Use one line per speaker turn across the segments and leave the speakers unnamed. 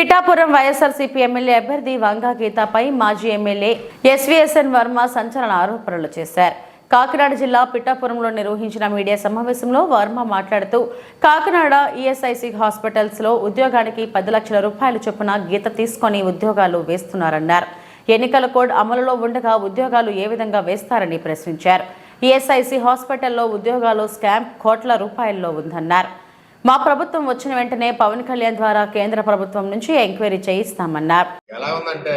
Pithapuram YSRCP MLA అభ్యర్థి వంగా గీతపై మాజీ MLA SVSN Varma సంచలన ఆరోపణలు చేశారు. కాకినాడ జిల్లా పిఠాపురంలో నిర్వహించిన మీడియా సమావేశంలో వర్మ మాట్లాడుతూ కాకినాడ ఈఎస్ఐసి హాస్పిటల్స్లో ఉద్యోగానికి పది లక్షల రూపాయల చొప్పున గీత తీసుకొని ఉద్యోగాలు వేస్తున్నారన్నారు. ఎన్నికల కోడ్ అమలులో ఉండగా ఉద్యోగాలు ఏ విధంగా వేస్తారని ప్రశ్నించారు. ఈఎస్ఐసి హాస్పిటల్లో ఉద్యోగాలు స్కామ్ కోట్ల రూపాయల్లో ఉందన్నారు. మా ప్రభుత్వం వచ్చిన వెంటనే పవన్ కళ్యాణ్ ద్వారా కేంద్ర ప్రభుత్వం నుంచి ఎంక్వైరీ చేయిస్తామన్నారు.
ఎలా ఉందంటే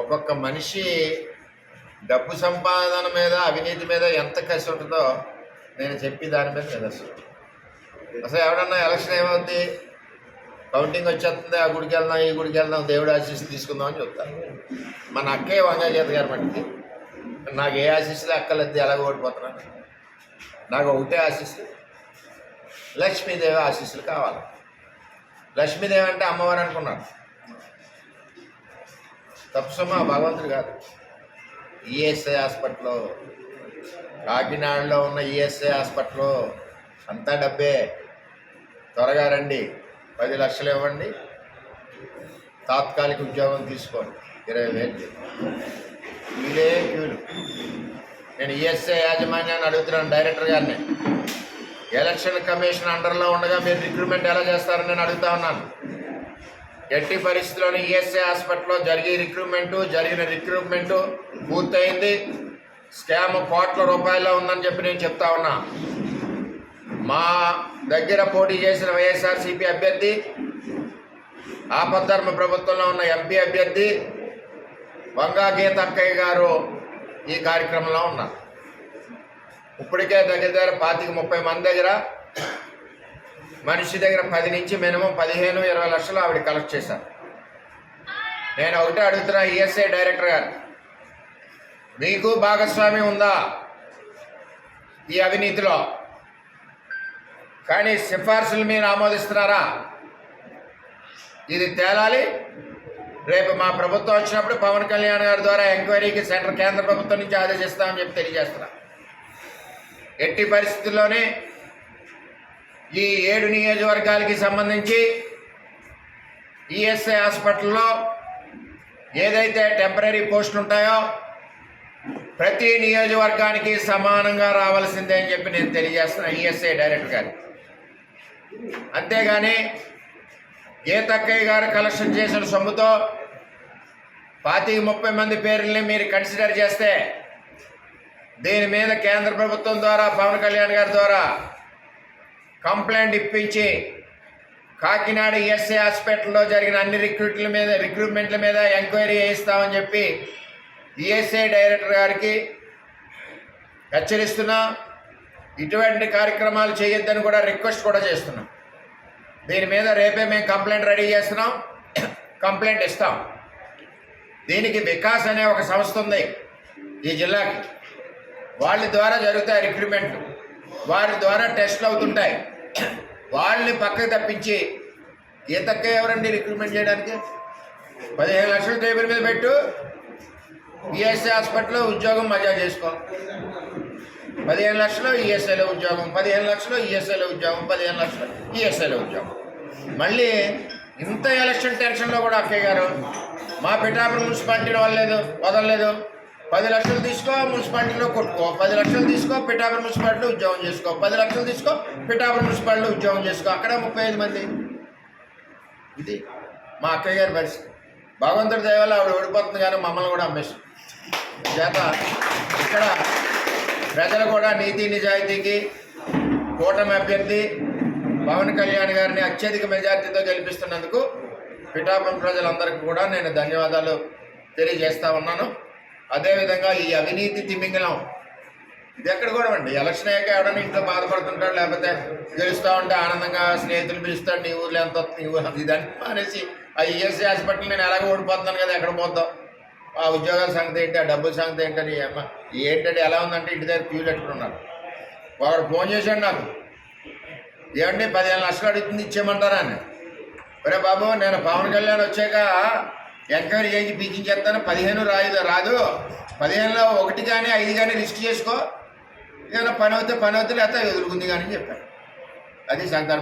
ఒక్కొక్క మనిషి డబ్బు సంపాదన మీద అవినీతి మీద ఎంత కసి ఉంటుందో నేను చెప్పి దాని మీద నిదర్శనం అసలు ఎవడన్నా ఎలక్షన్ ఏమవుద్ది? కౌంటింగ్ వచ్చేస్తుంది ఆ గుడికి వెళ్దాం ఈ గుడికి వెళ్దాం దేవుడు ఆశీస్సు తీసుకుందాం అని చెప్తాను మన అక్కే వంగాచేత గారు మట్టికి నాకు ఏ ఆశీస్సులు అక్కలేదు ఎలాగ ఓడిపోతున్నాను. నాకు ఒకటే ఆశీస్సు లక్ష్మీదేవి ఆశీస్సులు కావాలి. లక్ష్మీదేవి అంటే అమ్మవారు అనుకున్నాను. తప్పుసమ్మా భగవంతుడు కాదు. ఈఎస్ఐ హాస్పిటల్లో కాకినాడలో ఉన్న ఈఎస్ఐ హాస్పిటల్లో అంతా డబ్బే. త్వరగా రండి. పది లక్షలు ఇవ్వండి. తాత్కాలిక ఉద్యోగం తీసుకోండి. ఇరవై వేలు. వీలే క్యూలు. నేను ఈఎస్ఐ యాజమాన్యాన్ని అడుగుతున్నాను డైరెక్టర్ గారిని. ఎలక్షన్ కమిషన్ అండర్లో ఉండగా మీరు రిక్రూట్మెంట్ ఎలా చేస్తారని నేను అడుగుతా ఉన్నాను. ఎట్టి పరిస్థితుల్లోని ఈఎస్ఐ హాస్పిటల్లో జరిగే రిక్రూట్మెంటు జరిగిన రిక్రూట్మెంటు పూర్తయింది. స్కామ్ కోట్ల రూపాయల్లో ఉందని చెప్పి నేను చెప్తా ఉన్నా. మా దగ్గర పోటీ చేసిన వైఎస్ఆర్సీపీ అభ్యర్థి ఆపద్ధర్మ ప్రభుత్వంలో ఉన్న ఎంపీ అభ్యర్థి వంగా గీత అక్కయ్య గారు ఈ కార్యక్రమంలో ఉన్నారు ఇప్పటికే దగ్గర దగ్గర పాతిక ముప్పై మంది దగ్గర మనిషి దగ్గర పది నుంచి మినిమం పదిహేను ఇరవై లక్షలు ఆవిడ కలెక్ట్ చేశారు. నేను ఒకటే అడుగుతున్నా ఈఎస్ఐ డైరెక్టర్ గారు మీకు భాగస్వామి ఉందా ఈ అవినీతిలో? కానీ సిఫార్సులు మీరు ఆమోదిస్తున్నారా? ఇది తేలాలి రేపు మా ప్రభుత్వం వచ్చినప్పుడు పవన్ కళ్యాణ్ గారి ద్వారా ఎంక్వైరీకి సెంటర్ కేంద్ర ప్రభుత్వం నుంచి ఆదేశిస్తామని చెప్పి తెలియజేస్తున్నా. ఎట్టి పరిస్థితుల్లోనే ఈ ఏడు నియోజకవర్గాలకి సంబంధించి ఈఎస్ఐ హాస్పిటల్లో ఏదైతే టెంపరీ పోస్టులు ఉంటాయో ప్రతి నియోజకవర్గానికి సమానంగా రావాల్సిందే అని చెప్పి నేను తెలియజేస్తున్నా ఈఎస్ఐ డైరెక్టర్ గారు అంతేగాని గీతక్కయ్య గారు కలెక్షన్ చేసిన సొమ్ముతో పాతిక ముప్పై మంది పేర్లని మీరు కన్సిడర్ చేస్తే దీని మీద కేంద్ర ప్రభుత్వం ద్వారా పవన్ కళ్యాణ్ గారి ద్వారా కంప్లైంట్ ఇప్పించి కాకినాడ ఈఎస్ఐ హాస్పిటల్లో జరిగిన అన్ని రిక్రూట్ల మీద రిక్రూట్మెంట్ల మీద ఎంక్వైరీ చేయిస్తామని చెప్పి ఈఎస్ఐ డైరెక్టర్ గారికి హెచ్చరిస్తున్నా. ఇటువంటి కార్యక్రమాలు చేయొద్దని కూడా రిక్వెస్ట్ కూడా చేస్తున్నాం. దీని మీద రేపే మేము కంప్లైంట్ రెడీ చేస్తున్నాం. కంప్లైంట్ ఇస్తాం. దీనికి వికాస్ అనే ఒక సంస్థ ఉంది ఈ జిల్లాకి. వాళ్ళ ద్వారా జరుగుతాయి రిక్రూట్మెంట్లు. వారి ద్వారా టెస్ట్లు అవుతుంటాయి. వాళ్ళని పక్కకు తప్పించి ఈతక్క ఎవరండి రిక్రూట్మెంట్ చేయడానికి? పదిహేను లక్షల టేబుల్ మీద పెట్టు. పిఎస్సీ హాస్పిటల్లో ఉద్యోగం మజా చేసుకో. పదిహేను లక్షలు ఈఎస్ఐలో ఉద్యోగం పదిహేను లక్షలు ఈఎస్ఐలో ఉద్యోగం పదిహేను లక్షలు ఈఎస్ఐలో ఉద్యోగం. మళ్ళీ ఇంత ఎలక్షన్ టెన్షన్లో కూడా అక్కయ్య గారు మా పిఠాపురం మున్సిపాలిటీలో వదలలేదు వదలలేదు. పది లక్షలు తీసుకో మున్సిపాలిటీలో కొట్టుకో. పది లక్షలు తీసుకో పిఠాపురం మున్సిపాలిటీలో ఉద్యోగం చేసుకో. పది లక్షలు తీసుకో పిఠాపురం మున్సిపాలిటీలో ఉద్యోగం చేసుకో. అక్కడ ముప్పై ఐదు మంది. ఇది మా అక్కయ్య గారి పరిస్థితి. భగవంతుడి దయవల్ల ఆవిడ ఓడిపోతుంది కానీ మమ్మల్ని కూడా అమ్మేసి చేత ఇక్కడ ప్రజలు కూడా నీతి నిజాయితీకి కూటమి అభ్యర్థి పవన్ కళ్యాణ్ గారిని అత్యధిక మెజార్టీతో గెలిపిస్తున్నందుకు పిఠాపం ప్రజలందరికీ కూడా నేను ధన్యవాదాలు తెలియజేస్తా ఉన్నాను. అదేవిధంగా ఈ అవినీతి తిమింగలం ఇది ఎక్కడ కూడా అండి ఎలక్షన్ అయ్యాక ఎవడన్నా ఇంట్లో బాధపడుతుంటాడు లేకపోతే గెలుస్తూ ఉంటే ఆనందంగా స్నేహితులు పిలుస్తాడు నీ ఊర్లో ఎంత నీ ఊర్లో ఇదని అనేసి ఆ ఈఎస్సీ హాస్పిటల్ నేను ఎలాగో ఓడిపోతున్నాను కదా ఎక్కడ పోతాం ఆ ఉద్యోగాల సంగతి ఏంటి ఆ డబ్బుల సంగతి ఏంటని అమ్మ ఏంటంటే ఎలా ఉందంటే ఇంటి దగ్గర క్యూ పెట్టుకున్నారు ఒకడు ఫోన్ చేశాడు నాకు. ఏమండి పదిహేను లక్షలు అడుగుతుంది ఇచ్చేయమంటారా అని. ఒరే బాబు నేను పవన్ కళ్యాణ్ వచ్చాక ఎంక్వైరీ చేసి పీకించేస్తాను పదిహేను రాదు రాదు. పదిహేనులో ఒకటి కానీ ఐదు కానీ రిస్క్ చేసుకో. ఏదైనా పని అవుతే పని అవుతే లేకపోతే ఎదురుకుంది కానీ చెప్పాను అది సంతానం.